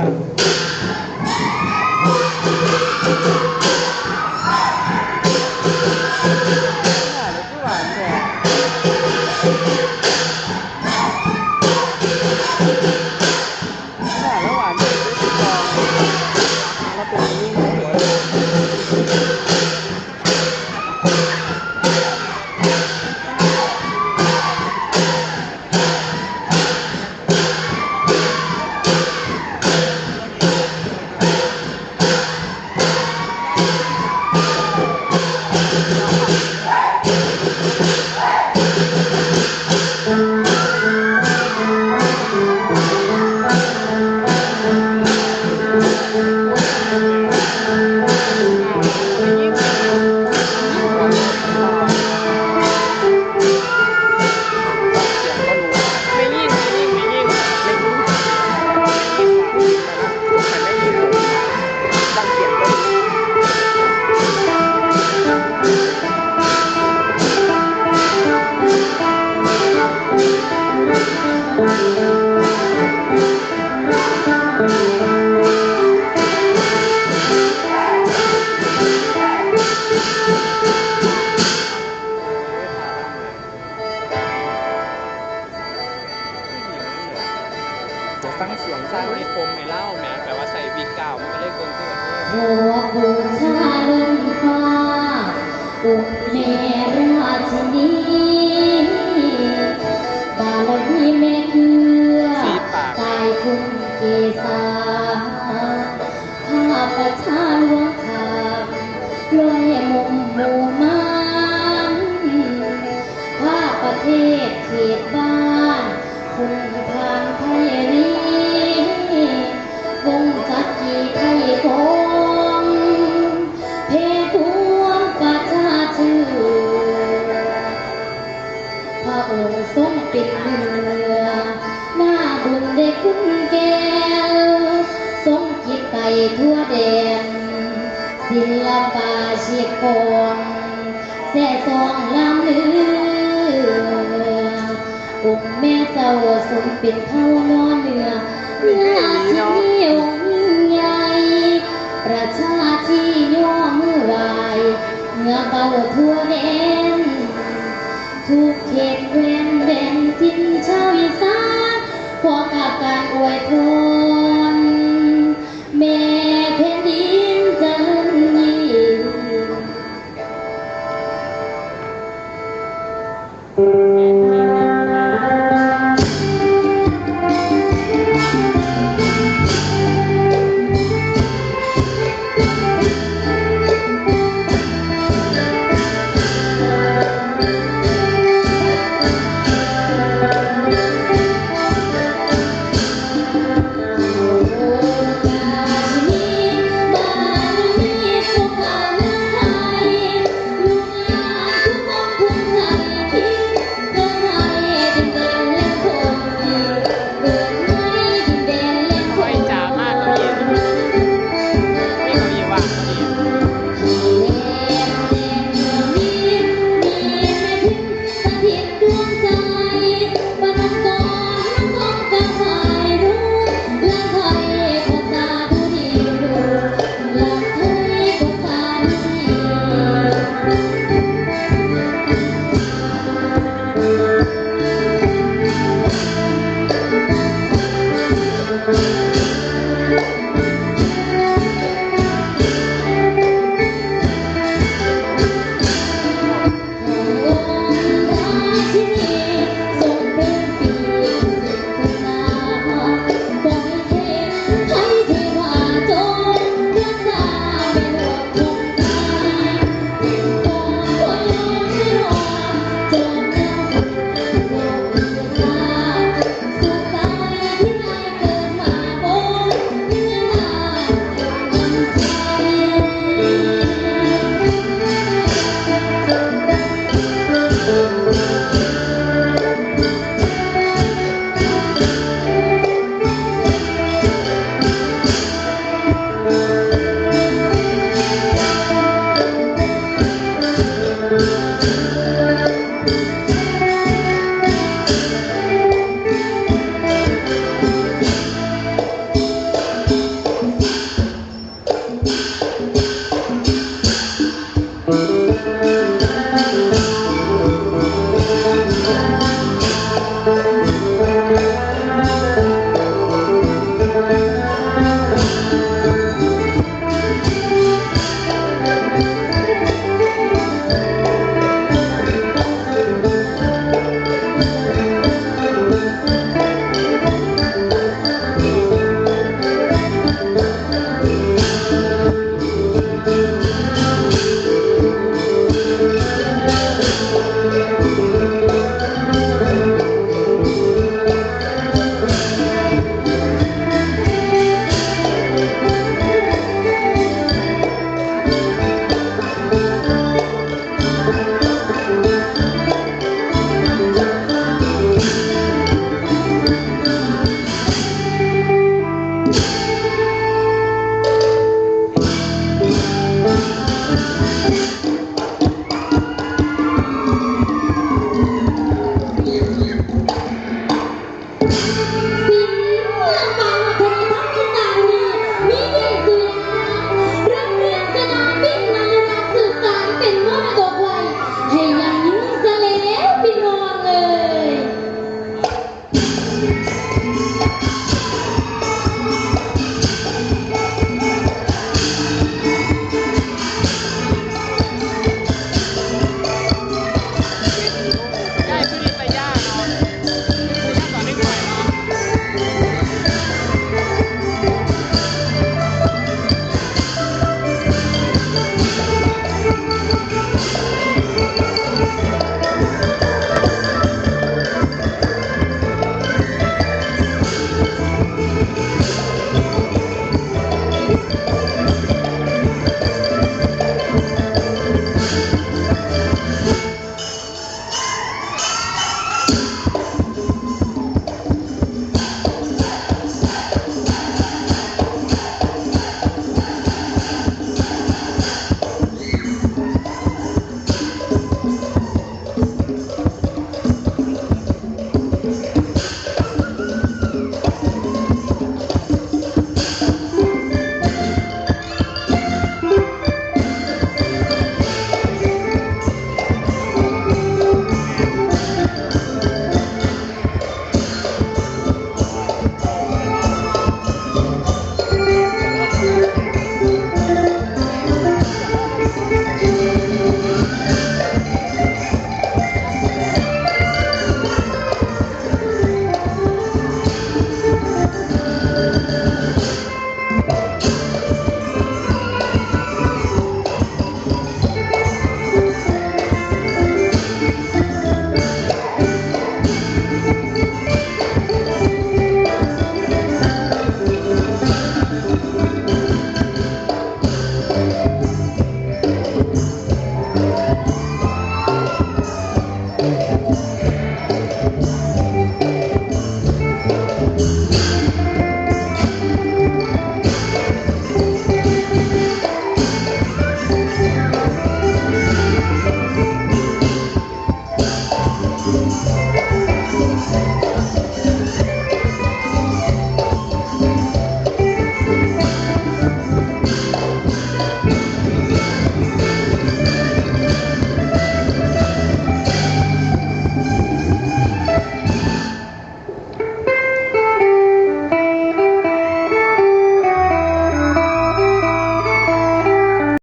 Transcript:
ห จะตั้งเสียงสร้างให้คมให้เล่าแหมแต่ว่าใส่วิกเก่ามันก็เลยเกินขึ้นเลยหัวบูชาลมฟ้าองค์แม่ราชินี เกษาข้าประชาหลวงขามลอยมุมหมู่มันข้าประเทศเขตบ้านคุณทางไทยรีวงจักรีไทยคงเพพวงประชาชื่อพระองค์ทรงเป็นเรือ ทั่วแดนศิลปาชีพกองแส่ซองลำเลือองค์แม่เจ้าทรงเป็นเท่านอนเหนือเนื้อที่องค์ใหญ่ ประชาที่ย่อมือไหวเงือเบาทั่วแดนทุกเขตแคว้นแดนทินชาวอีสานขอกับการอวยพร